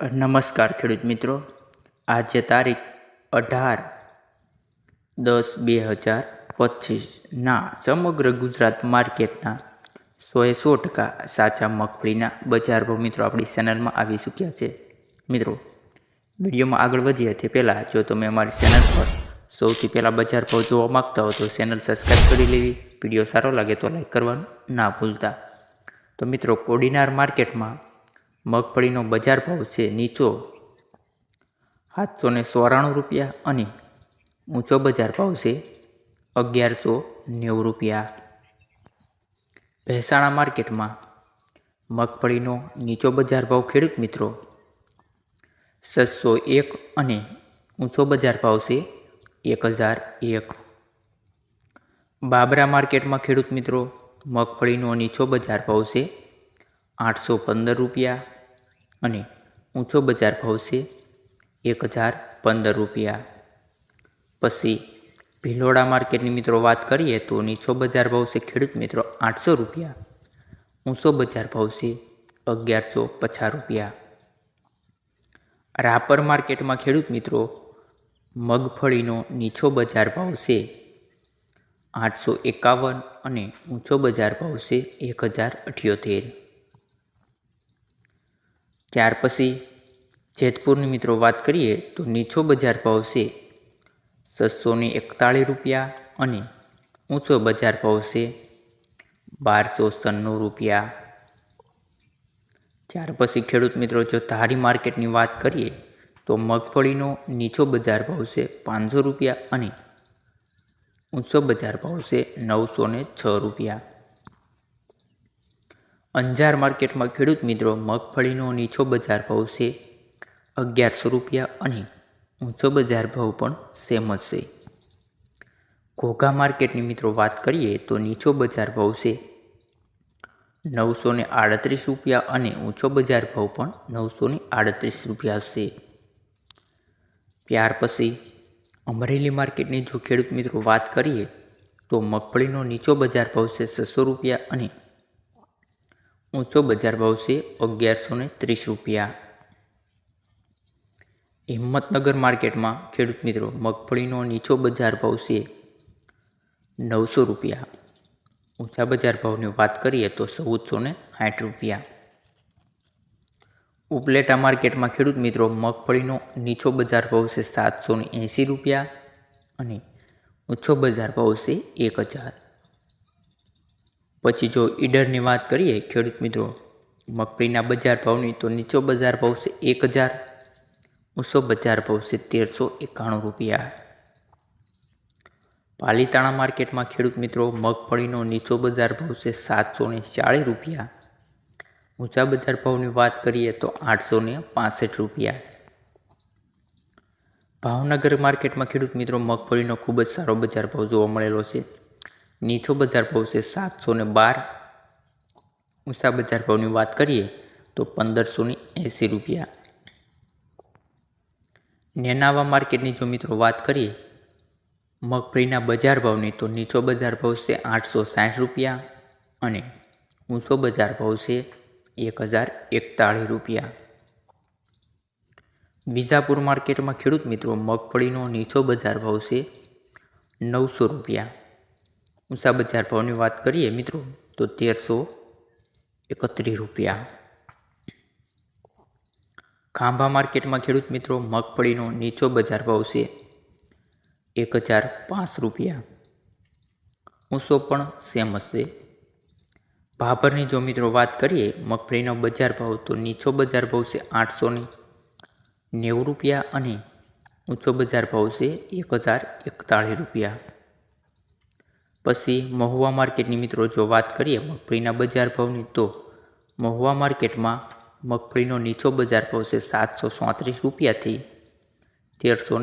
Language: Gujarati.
નમસ્કાર ખેડૂત મિત્રો. આજે તારીખ અઢાર દસ બે હજાર પચીસના સમગ્ર ગુજરાત માર્કેટના સોએ સો ટકા સાચા મગફળીના બજાર ભાવ મિત્રો આપણી ચેનલમાં આવી ચૂક્યા છે. મિત્રો, વિડીયોમાં આગળ વધીએ તે પહેલાં જો તમે અમારી ચેનલ પર સૌથી પહેલાં બજાર ભાવ જોવા માગતા હો તો ચેનલ સબસ્ક્રાઈબ કરી લેવી. વીડિયો સારો લાગે તો લાઈક કરવાનું ના ભૂલતા. તો મિત્રો, કોડીનાર માર્કેટમાં મગફળીનો બજાર ભાવ છે નીચો સાતસો ને ચોરાણું રૂપિયા અને ઊંચો બજાર ભાવ છે અગિયારસો નેવું રૂપિયા. ભેસાણા માર્કેટમાં મગફળીનો નીચો બજાર ભાવ ખેડૂત મિત્રો છસો એક અને ઊંચો બજાર ભાવ છે એક હજાર એક. બાબરા માર્કેટમાં ખેડૂત મિત્રો મગફળીનો નીચો બજાર ભાવ છે આઠસો પંદર રૂપિયા. અને ઊંચો બજાર ભાવ છે એક હજાર પંદર રૂપિયા. પછી ભિલોડા માર્કેટની મિત્રો વાત કરીએ તો નીચો બજાર ભાવ છે ખેડૂત મિત્રો આઠસો રૂપિયા. ઊંચો બજાર ભાવ છે અગિયારસો પચાસ રૂપિયા. રાપર માર્કેટમાં ખેડૂત મિત્રો મગફળીનો નીચો બજાર ભાવ છે આઠસો એકાવન અને ઊંચો બજાર ભાવ છે એક હજાર અઠ્યોતેર. ત્યાર પછી જેતપુરની મિત્રો વાત કરીએ તો નીચો બજાર ભાવ છે છસો એકતાળીસ રૂપિયા અને ઊંચો બજાર ભાવ બારસો સન્નું રૂપિયા. ત્યાર પછી ખેડૂત મિત્રો, જો ધારી માર્કેટની વાત કરીએ તો મગફળીનો નીચો બજાર ભાવ પાંચસો રૂપિયા અને ઊંચો બજાર ભાવ છે નવસો છ રૂપિયા. અંજાર માર્કેટમાં ખેડૂત મિત્રો મગફળીનો નીચો બજાર ભાવ છે અગિયારસો રૂપિયા અને ઊંચો બજાર ભાવ પણ સેમ જ છે. ઘોઘા માર્કેટની મિત્રો વાત કરીએ તો નીચો બજાર ભાવ છે નવસો ને આડત્રીસ રૂપિયા અને ઊંચો બજાર ભાવ પણ નવસો ને આડત્રીસ રૂપિયા છે. ત્યાર પછી અમરેલી માર્કેટની જો ખેડૂત મિત્રો વાત કરીએ તો મગફળીનો નીચો બજાર ભાવ છે છસો રૂપિયા અને ઊંચો બજાર ભાવ છે અગિયારસો ને ત્રીસ રૂપિયા. હિંમતનગર માર્કેટમાં ખેડૂત મિત્રો મગફળીનો નીચો બજાર ભાવ છે નવસો રૂપિયા. ઊંચા બજાર ભાવની વાત કરીએ તો ચૌદસો ને સાઠ રૂપિયા. ઉપલેટા માર્કેટમાં ખેડૂત મિત્રો મગફળીનો નીચો બજાર ભાવ છે સાતસો ને એંસી રૂપિયા અને ઊંચો બજાર ભાવ છે એક હજાર. પછી જો ઈડરની વાત કરીએ, ખેડૂત મિત્રો, મગફળીના બજાર ભાવની, તો નીચો બજાર ભાવ છે એક હજાર, ઊંચો બજાર ભાવ છે તેરસો એકાણું રૂપિયા. પાલીતાણા માર્કેટમાં ખેડૂત મિત્રો, મગફળીનો નીચો બજાર ભાવ છે સાતસો ને ચાળીસ રૂપિયા. ઊંચા બજાર ભાવની વાત કરીએ, તો આઠસો ને પાસઠ રૂપિયા. ભાવનગર માર્કેટમાં ખેડૂત મિત્રો, મગફળીનો ખૂબ જ સારો બજાર ભાવ જોવા મળેલો છે. નીચો બજાર ભાવ છે સાતસો ને બાર. ઊંચા બજાર ભાવની વાત કરીએ તો પંદરસો ને એંસી રૂપિયા. નેનાવા માર્કેટની જો મિત્રો વાત કરીએ, મગફળીના બજાર ભાવની તો નીચો બજાર ભાવ છે આઠસો સાઠ રૂપિયા અને ઊંચો બજાર ભાવ છે એક હજાર એકતાળીસ રૂપિયા. વિજાપુર માર્કેટમાં ખેડૂત મિત્રો મગફળીનો નીચો બજાર ભાવ છે નવસો રૂપિયા. ઊંચા બજાર ભાવની વાત કરીએ મિત્રો, તો તેરસો એકત્રીસ રૂપિયા. ખાંભા માર્કેટમાં ખેડૂત મિત્રો મગફળીનો નીચો બજાર ભાવ છે એક હજાર પાંચ રૂપિયા. ઊંચો પણ સેમ હશે. ભાભરની જો મિત્રો વાત કરીએ, મગફળીનો બજાર ભાવ તો નીચો બજાર ભાવ છે આઠસો ને નેવું રૂપિયા અને ઊંચો બજાર ભાવ છે એક હજાર એકતાળીસ રૂપિયા. પછી મહુવા માર્કેટની મિત્રો જો વાત કરીએ મગફળીના બજાર ભાવની, તો મહુવા માર્કેટમાં મગફળીનો નીચો બજાર ભાવ છે સાતસો ચોત્રીસ રૂપિયાથી તેરસો